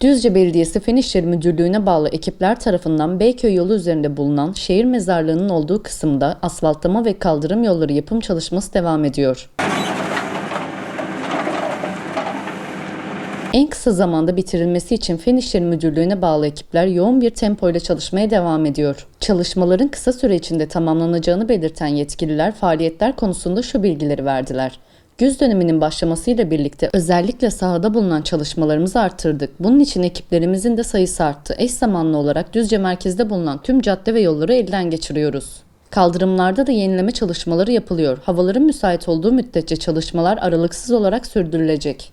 Düzce Belediyesi Fen İşleri Müdürlüğü'ne bağlı ekipler tarafından Beyköy yolu üzerinde bulunan şehir mezarlığının olduğu kısımda asfaltlama ve kaldırım yolları yapım çalışması devam ediyor. En kısa zamanda bitirilmesi için Fen İşleri Müdürlüğü'ne bağlı ekipler yoğun bir tempoyla çalışmaya devam ediyor. Çalışmaların kısa süre içinde tamamlanacağını belirten yetkililer faaliyetler konusunda şu bilgileri verdiler. Güz döneminin başlamasıyla birlikte özellikle sahada bulunan çalışmalarımızı arttırdık. Bunun için ekiplerimizin de sayısı arttı. Eş zamanlı olarak Düzce merkezde bulunan tüm cadde ve yolları elden geçiriyoruz. Kaldırımlarda da yenileme çalışmaları yapılıyor. Havaların müsait olduğu müddetçe çalışmalar aralıksız olarak sürdürülecek.